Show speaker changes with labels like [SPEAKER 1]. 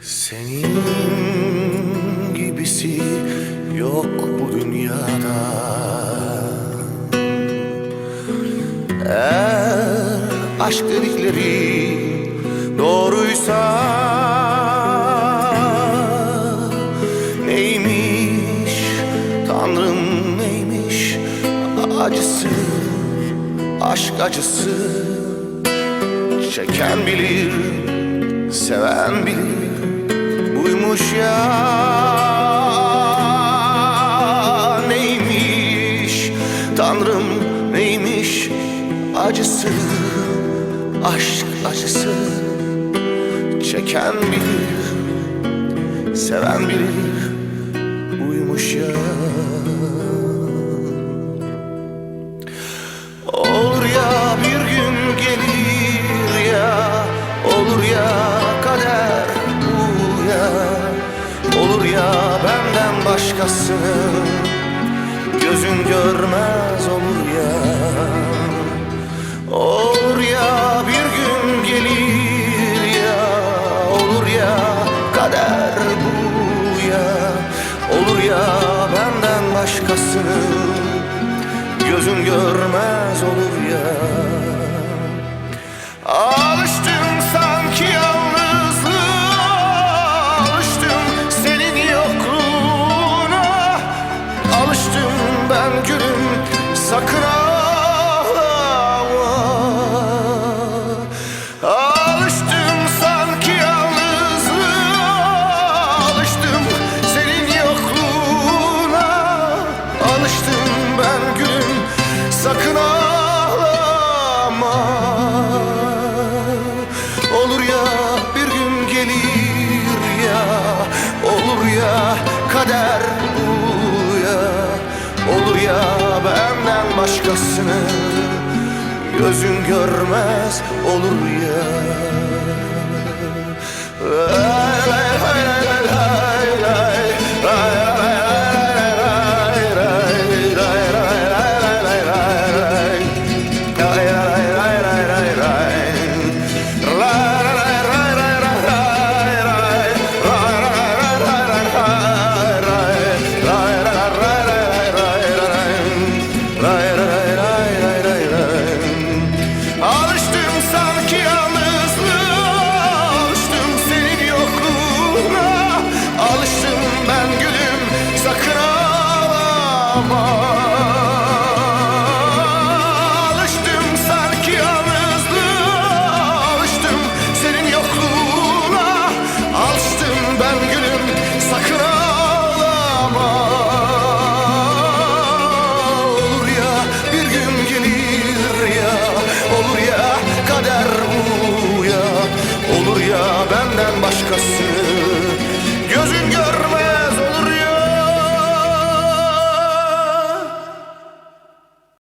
[SPEAKER 1] Senin gibisi yok bu dünyada. Eğer aşk dedikleri doğruysa Neymiş Tanrım neymiş? Acısı Aşk acısı. Çeken bilir, seven bilir. Buymuş ya? Neymiş? Tanrım neymiş? Acısı Aşk acısı. Çeken bilir Seven bilir Buymuş ya başkasını Gözün görmez olur ya. Olur ya bir gün gelir ya. Olur ya kader bu ya. Olur ya benden başkasını Gözün görmez olur ya başkasını Gözün görmez olur ya закрала.